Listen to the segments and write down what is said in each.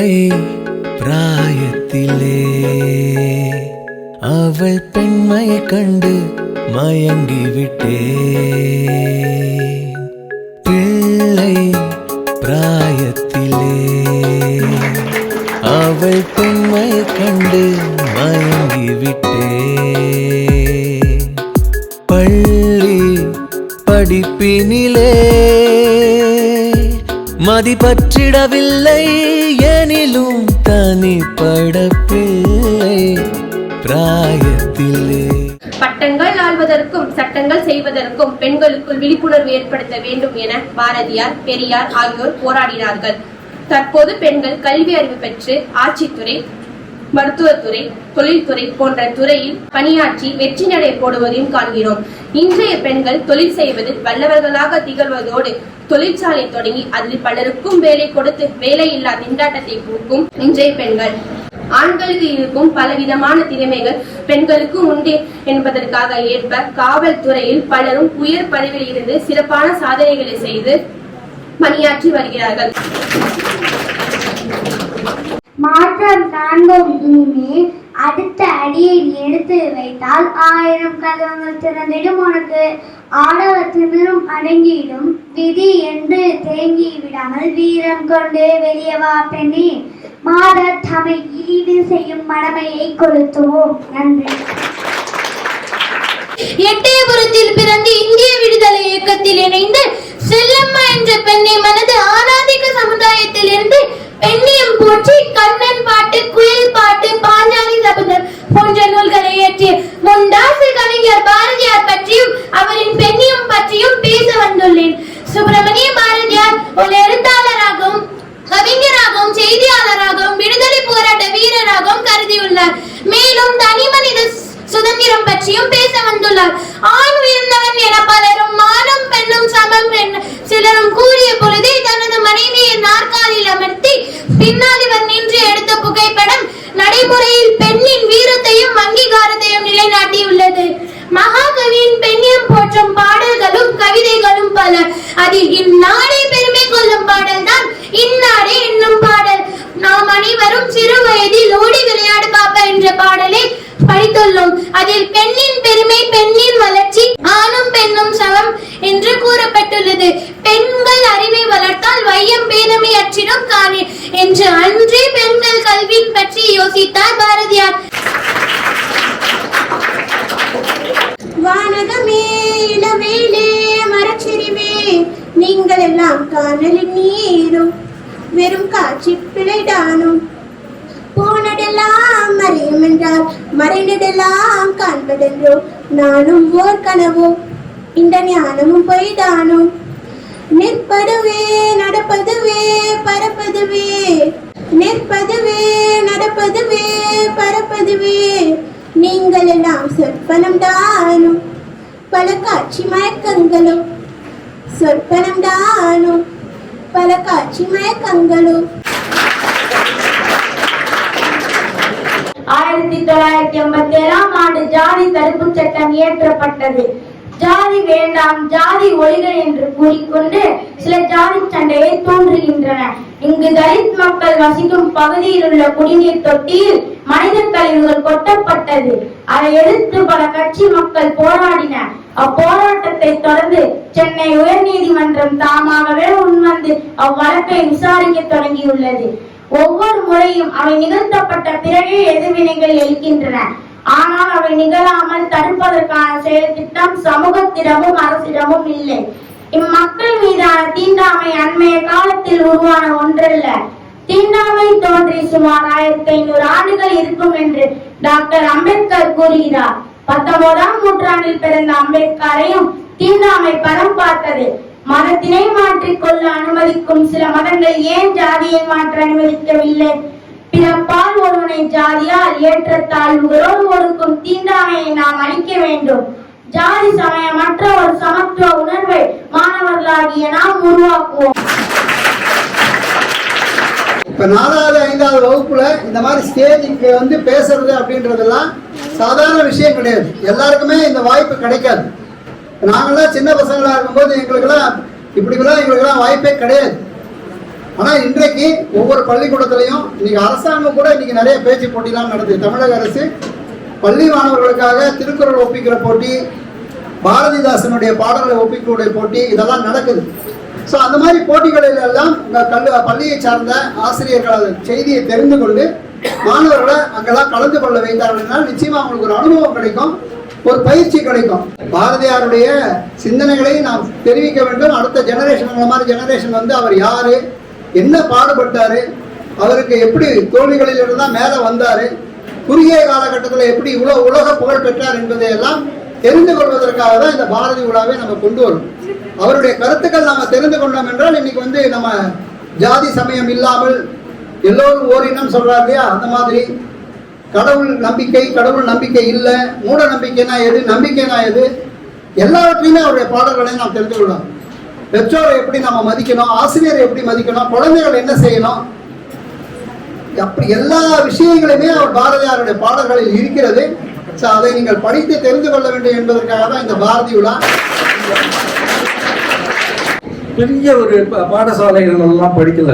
குழந்தை பிராயத்திலே. அவள் பெண்மை கண்டு மயங்கிவிட்டே பிள்ளை பிராயத்திலே. அவள் பெண்மை கண்டு மயங்கிவிட்டே பள்ளி படிப்பினிலே மதிப்பற்றிடவில்லை. தேனிலும் தனிப்பட பிராயத்திலே. பட்டங்கள் ஆள்வதற்கும் சட்டங்கள் செய்வதற்கும் பெண்களுக்குள் விழிப்புணர்வு ஏற்படுத்த வேண்டும் என பாரதியார் பெரியார் ஆகியோர் போராடினார்கள். தற்போது பெண்கள் கல்வி அறிவு பெற்று ஆட்சித்துறை மருத்துவத்துறை தொழில்துறை போன்ற துறையில் பணியாற்றி வெற்றி நடை போடுவதையும் காண்கிறோம். இன்றைய பெண்கள் தொழில் செய்வதில் வல்லவர்களாக திகழ்வதோடு தொழிற்சாலை தொடங்கி அதில் பலருக்கும் வேலை கொடுத்து வேலையில்லா திண்டாட்டத்தை போக்கும் இன்றைய பெண்கள். ஆண்களுக்கு இருக்கும் பலவிதமான திறமைகள் பெண்களுக்கும் உண்டு என்பதற்காக ஏற்ப காவல்துறையில் பலரும் உயர் பதவியில் இருந்து சிறப்பான சாதனைகளை செய்து பணியாற்றி வருகிறார்கள். மாற்றம் காண்போம் இனிமே அடுத்த அடியை எடுத்து வைத்தால் ஆயிரம் கதவங்கள் திறந்திடும் உனக்கு. ஆடவ திமிரும் அடங்கிடும் விதி என்று தேங்கி விடாமல் வீரம் கொண்டு வெளியே வா பெண்ணே. மாத தமை இழிவு செய்யும் மடமையை கொளுத்துவோம். நன்றி. எட்டயபுரத்தில் பிறந்து இந்திய விடுதலை இயக்கத்தில் இணைந்து செல்லம்மா என்ற பெண்ணை மனது ஆராதிக சமுதாயத்தில் இருந்து பெண்ணியம் போற்றி கண்ணன் பாட்டு குயில் பாட்டு பாஞ்சாலி சபதம் போன்ற நூல்களை இயற்றிய முண்டாசு கவிஞர் பாரதியார் பற்றியும் அவரின் பெண்ணியம் பற்றியும் பேச வந்துள்ளேன். சுப்பிரமணிய பாரதியார் ஒரு எழுத்தாளராகவும் கவிஞராகவும் செய்தியாளராகவும் விடுதலை போராட்ட வீரராகவும் கருதியுள்ளார். மேலும் தனி மனித சுதந்திரம் பற்றியும் பேச வந்துள்ளார். ஆண் உயர்ந்தவன் என பலரும் மானம் படித்துள்ளோம் அதில் பெண்ணின் பெருமை பெண்ணின் வளர்ச்சி ஆணும் பெண்ணும் சமம் என்று கூறப்பட்டுள்ளது. பெண்கள் அறிவை வளர்த்தால் வையம் பேதமை அற்றிடும் காணி என்று அன்றே பெண்கள் கல்வியின் பற்றி யோசித்தார் பாரதியார். வானகமே இளவேலே மரச்செறிவே நீங்கள் எல்லாம் காணலின் நீரும் வெறும் காட்சி பிழைதானும். போனதெல்லாம் மறையும் என்றால் மறைந்ததெல்லாம் காண்பதென்றோ? நானும் ஓர் கனவோ? இந்த ஞானமும் பொய்தானோ? நிற்பதுவே நடப்பதுவே பரப்பதுவே. நிற்பதுவே நடப்பதுவே பரப்பதுவே. நீங்கள் எல்லாம் சொற்பனம் தானோ? பல காட்சி மயக்கங்களோ? சொற்பனம் தானோ? பல காட்சி மயக்கங்களோ? ஆயிரத்தி தொள்ளாயிரத்தி எண்பத்தி ஏழாம் ஆண்டு ஜாதி தடுப்பு சட்டம் இயற்றப்பட்டது. ஜாதி வேண்டாம் ஜாதி ஒழிக என்று கூறிக்கொண்டு சில ஜாதி சண்டையை தோன்றுகின்றன. இங்கு தலித் மக்கள் வசிக்கும் பகுதியில் உள்ள குடிநீர் தொட்டியில் மனித கழிவுகள் கொட்டப்பட்டது. அதை எதிர்த்து பல கட்சி மக்கள் போராடின. அப்போராட்டத்தை தொடர்ந்து சென்னை உயர்நீதிமன்றம் தாமாகவே முன்வந்து அவ்வழக்கை விசாரிக்க தொடங்கியுள்ளது. ஒவ்வொரு முறையும் அவை நிகழ்த்தப்பட்ட பிறகே எதிர்வினைகள் எழுக்கின்றன ஆனால் அவை நிகழாமல் தடுப்பதற்கான செயல் திட்டம் சமூகத்திடமும் அரசிடமும் இல்லை. இம்மக்கள் மீதான தீண்டாமை அண்மைய காலத்தில் உருவான ஒன்றல்ல. தீண்டாமை தோன்றி சுமார் ஆயிரத்தி ஐநூறு ஆண்டுகள் இருக்கும் என்று டாக்டர் அம்பேத்கர் கூறுகிறார். பத்தொன்பதாம் நூற்றாண்டில் பிறந்த அம்பேத்கரையும் தீண்டாமை படம் பார்த்தது மதத்தினை மாற்றிக்கொள்ள அனுமதிக்கும் சில மதங்கள் ஏன் ஜாதியை மாற்ற அனுமதிக்கவில்லை? பிறப்பால் ஒருவனை ஜாதியால் ஏற்றத்தாழ்வுகளோடு ஒடுக்கும் தீண்டாமையை நாம் அழிக்க வேண்டும். ஜாதி சமயமற்ற ஒரு சமத்துவ உணர்வை மாணவர்களாகிய நாம் உருவாக்குவோம். இப்ப நாலாவது ஐந்தாவது வகுப்புல இந்த மாதிரி ஸ்டேஜுக்கு வந்து பேசுறது அப்படின்றதெல்லாம் சாதாரண விஷயம் கிடையாது. எல்லாருக்குமே இந்த வாய்ப்பு கிடைக்காது. நாங்களாம் சின்ன பசங்களா இருக்கும்போது எங்களுக்கெல்லாம் இப்படிலாம் எங்களுக்கெல்லாம் வாய்ப்பே கிடையாது. ஆனா இன்றைக்கு ஒவ்வொரு பள்ளிக்கூடத்திலையும் இன்னைக்கு அரசாங்கம் கூட இன்னைக்கு நிறைய பேச்சு போட்டிலாம் நடக்குது தமிழக அரசு பள்ளி மாணவர்களுக்காக திருக்குறள் ஒப்பிக்கிற போட்டி பாரதிதாசனுடைய பாடல்களை ஒப்பிக்கூடிய போட்டி இதெல்லாம் நடக்குது. ஸோ அந்த மாதிரி போட்டிகளில் எல்லாம் உங்கள் கல்லு பள்ளியை சார்ந்த ஆசிரியர்கள் செய்தியை தெரிந்து கொண்டு மாணவர்களை அங்கெல்லாம் கலந்து கொள்ள வைத்தார்கள் நிச்சயமா அவங்களுக்கு ஒரு அனுபவம் கிடைக்கும். ஒரு பயிற்சி கிடைக்கும். பாரதியாருடைய சிந்தனைகளை நாம் தெரிவிக்க வேண்டும். அடுத்த ஜெனரேஷன் மாதிரி ஜெனரேஷன் வந்து அவர் யாரு? என்ன பாடுபட்டாரு? அவருக்கு எப்படி தோல்விகளில் இருந்தால் மேலே வந்தாரு? குறுகிய காலகட்டத்தில் எப்படி இவ்வளோ உலக புகழ் பெற்றார் என்பதை எல்லாம் தெரிந்து கொள்வதற்காக தான் இந்த பாரதி உலாவை நம்ம கொண்டு வரும். அவருடைய கருத்துக்கள் நாம தெரிந்து கொண்டோம் என்றால் இன்னைக்கு வந்து நம்ம ஜாதி சமயம் இல்லாமல் எல்லோரும் ஓரினம் சொல்றாரு இல்லையா? அந்த மாதிரி கடவுள் நம்பிக்கை கடவுள் நம்பிக்கை இல்லை. மூட நம்பிக்கைனா எது நம்பிக்கைனா எது? எல்லாவற்றையுமே அவருடைய பாடல்களை நாம் தெரிந்து கொள்ளலாம் பெற்றோரை எப்படி நம்ம மதிக்கணும்? ஆசிரியரை எப்படி மதிக்கணும்? குழந்தைகள் என்ன செய்யணும்? அப்படி எல்லா விஷயங்களுமே அவர் பாரதியாருடைய பாடல்களில் இருக்கிறது. ஸோ அதை நீங்கள் படித்து தெரிந்து கொள்ள வேண்டும் என்பதற்காக தான் இந்த பாரதி விழா. பெரிய ஒரு பாடசாலைகள் எல்லாம் படிக்கல.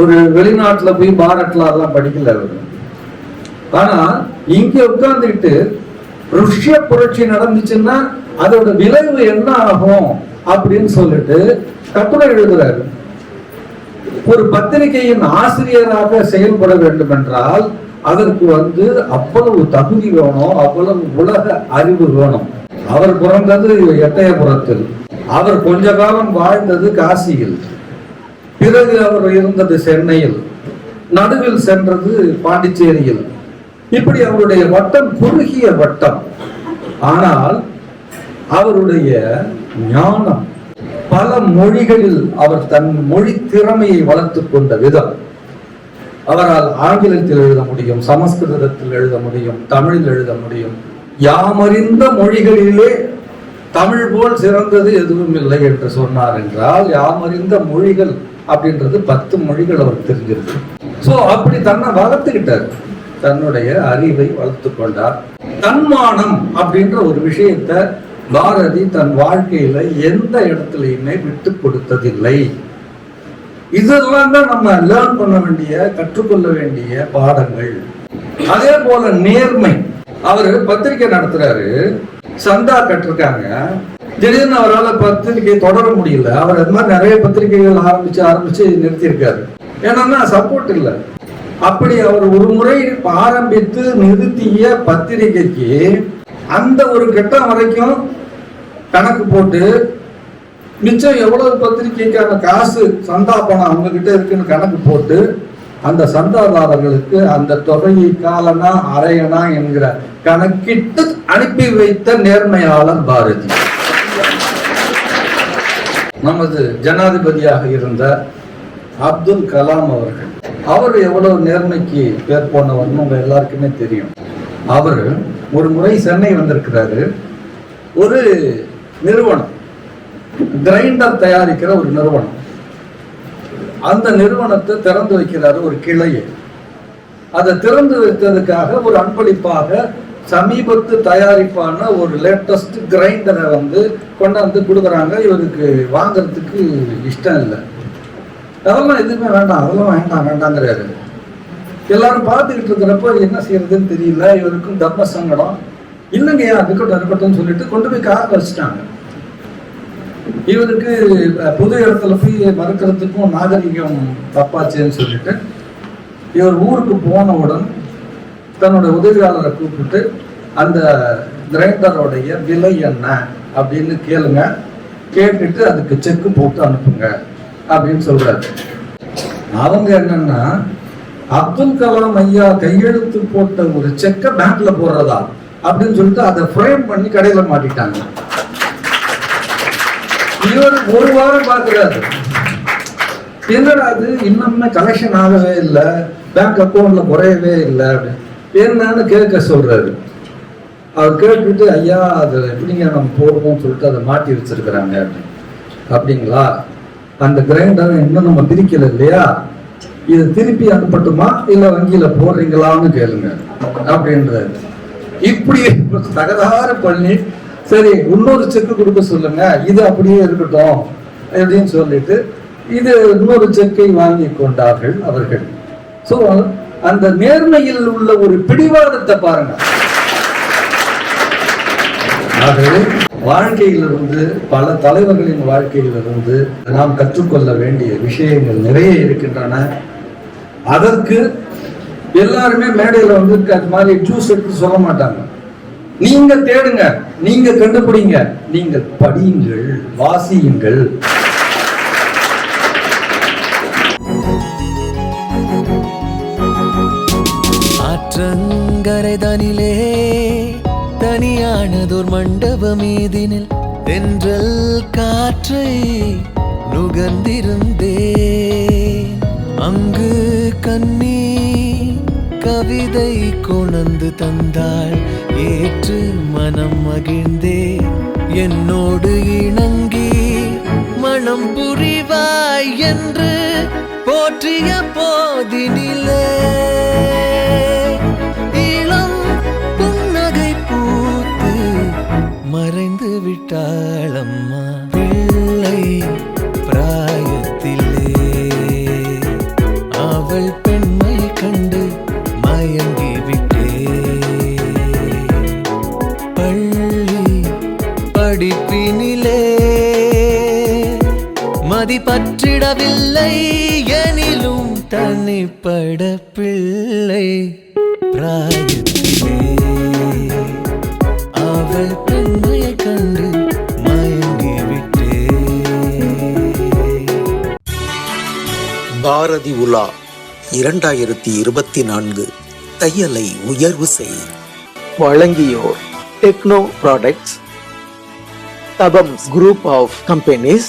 ஒரு வெளிநாட்டில் போய் பாரட்ல அதெல்லாம் படிக்கல அவர். ஆனா இங்க உட்கார்ந்துக்கிட்டு ருஷ்ய புரட்சி நடந்துச்சுன்னா அதோட விளைவு என்ன ஆகும் அப்படின்னு சொல்லிட்டு கட்டுரை எழுதுறாரு. ஒரு பத்திரிகையின் ஆசிரியராக செயல்பட வேண்டும் என்றால் அதற்கு வந்து அவ்வளவு தகுதி வேணும் அவ்வளவு உலக அறிவு வேணும். அவர் பிறந்தது எட்டயபுரத்தில். அவர் கொஞ்ச காலம் வாழ்ந்தது காசியில். பிறகு அவர் இருந்தது சென்னையில். நடுவில் சென்றது பாண்டிச்சேரியில். இப்படி அவருடைய வட்டம் குறுகிய வட்டம். ஆனால் அவருடைய ஞானம் பல மொழிகளில் அவர் தன் மொழி திறமையை வளர்த்துக் கொண்ட விதம். அவரால் ஆங்கிலத்தில் எழுத முடியும் சமஸ்கிருதத்தில் எழுத முடியும் தமிழில் எழுத முடியும். யாமறிந்த மொழிகளிலே தமிழ் போல் சிறந்தது எதுவும் இல்லை என்று சொன்னார் என்றால் யாமறிந்த மொழிகள் அப்படின்றது பத்து மொழிகள் அவர் தெரிஞ்சிருக்கு. சோ அப்படி தன்னை வளர்த்துக்கிட்டார். தன்னுடைய அறிவை வளர்த்து கொண்டார். தன்மானம் அப்படின்ற ஒரு விஷயத்தை பாரதி தன் வாழ்க்கையில எந்த இடத்துலையுமே விட்டு கொடுத்ததில்லை. இதெல்லாம் தான் நம்ம லேர்ன் பண்ண வேண்டிய கற்றுக்கொள்ள வேண்டிய பாடங்கள். அதே போல நேர்மை. அவரு பத்திரிக்கை நடத்துறாரு. சந்தா கட்டிருக்காங்க. திடீர்னு அவரால் பத்திரிக்கை தொடர முடியல. அவர் அது மாதிரி நிறைய பத்திரிகைகள் ஆரம்பிச்சு ஆரம்பிச்சு நிறுத்தியிருக்காரு. ஏன்னா சப்போர்ட் இல்லை. அப்படி அவர் ஒரு முறை ஆரம்பித்து நிறுத்திய பத்திரிகைக்கு அந்த ஒரு கட்டம் வரைக்கும் கணக்கு போட்டு மிச்சம் எவ்வளவு பத்திரிகைக்கான காசு சந்தா பணம் அவங்க கிட்ட இருக்குன்னு கணக்கு போட்டு அந்த சந்தாதாரர்களுக்கு அந்த தொகையை காலனா அரையனா என்கிற கணக்கிட்டு அனுப்பி வைத்த நேர்மையாளர் பாரதி. நமது ஜனாதிபதியாக இருந்த அப்துல் கலாம் அவர்கள். அவர் எவ்வளவு நேர்மைக்கு பேர் போனவர்னு உங்க எல்லாருக்குமே தெரியும். அவர் ஒரு முறை சென்னை வந்திருக்கிறாரு. ஒரு நிறுவனம் கிரைண்டர் தயாரிக்கிற ஒரு நிறுவனம். அந்த நிறுவனத்தை திறந்து வைக்கிறாரு ஒரு கிளையை. அதை திறந்து வைத்ததுக்காக ஒரு அன்பளிப்பாக சமீபத்து தயாரிப்பான ஒரு லேட்டஸ்ட் கிரைண்டரை வந்து கொண்டாந்து கொடுக்குறாங்க. இவருக்கு வாங்கிறதுக்கு இஷ்டம் இல்லை. அதெல்லாம் எதுவுமே வேண்டாம் அதெல்லாம் வேண்டாம் வேண்டாங்கிறாரு. எல்லாரும் பார்த்துக்கிட்டு இருக்கிறப்போ என்ன செய்யறதுன்னு தெரியல இவருக்கும் தர்ம சங்கடம். இல்லைங்கய்யா இருக்கட்டும் இருக்கட்டும்னு சொல்லிட்டு கொண்டு போய் கார் வச்சுட்டாங்க. இவருக்கு புது இடத்துல போய் மறுக்கிறதுக்கும் நாகரிகம் தப்பாச்சேன்னு சொல்லிட்டு இவர் ஊருக்கு போனவுடன் தன்னோட உதவியாளரை கூப்பிட்டு அந்த கிரைண்டரோடைய விலை என்ன அப்படின்னு கேளுங்க. கேட்டுட்டு அதுக்கு செக்கு போட்டு அனுப்புங்க. அப்படின்னு சொல்றாரு. அவங்க என்னன்னா அப்துல் கலாம் ஐயா கையெழுத்து போட்ட ஒரு செக்கை பேங்க்ல போடுறதா அப்படின்னு சொல்லிட்டு அதை ஃப்ரேம் பண்ணி கடையில மாட்டிட்டாங்க. இவர் ஒரு வாரம் பாக்குறாரு என்னடா அது இன்னுமே கலெக்ஷன் ஆகவே இல்லை. பேங்க் அக்கௌண்ட்ல குறையவே இல்லை. அப்படின்னு என்னன்னு கேட்க சொல்றாரு. அவர் கேட்டுட்டு ஐயா அது எப்படிங்க நம்ம போடுவோம்னு சொல்லிட்டு அதை மாட்டி வச்சிருக்கிறாங்க. அப்படின்னு அப்படிங்களா? அந்த கிரைண்டர் இன்னும் நம்ம பிரிக்கல இல்லையா? இது திருப்பி அனுப்பட்டுமா இல்ல வங்கியில போடுறீங்களான்னு கேளுங்க. அப்படின்றது. இப்படி தகராறு பண்ணி சரி இன்னொரு செக்கு கொடுக்க சொல்லுங்க. இது அப்படியே இருக்கட்டும் அப்படின்னு சொல்லிட்டு இது இன்னொரு செக்கை வாங்கி கொண்டார்கள் அவர்கள். சோ அந்த நேர்மையில் உள்ள ஒரு பிடிவாதத்தை பாருங்க. ஆகவே வாழ்க்கையிலிருந்து பல தலைவர்களின் வாழ்க்கையிலிருந்து நாம் கற்றுக்கொள்ள வேண்டிய விஷயங்கள் நிறைய இருக்கின்றன. அதற்கு எல்லாருமே மேடையில் வந்து அது மாதிரி ஜூஸ் எடுத்து சொல்ல மாட்டாங்க. நீங்க தேடுங்க நீங்க கண்டுபிடிங்க நீங்கள் படியுங்கள் வாசியுங்கள். ஆற்றங்கரை தானிலே தனியானதோர் மண்டபமேதினில் தென்றல் காற்றை நுகர்ந்திருந்தேன். அங்கு கண்ணி கவிதை கொணந்து தந்தாள் ஏற்று மனம் மகிழ்ந்தே என்னோடு இணங்கி மனம் புரிவாய் என்று போற்றிய போதினிலே. பற்றிடவில்லை. எனிலும் தனிப்பட பிள்ளை பிராயத்திலே அவள் பெண்மையை கண்டு மயங்கி விட்டே பாரதி உலா இரண்டாயிரத்தி இருபத்தி நான்கு தையலை உயர்வு செய். வழங்கியோர் techno products தபம்ஸ் group of companies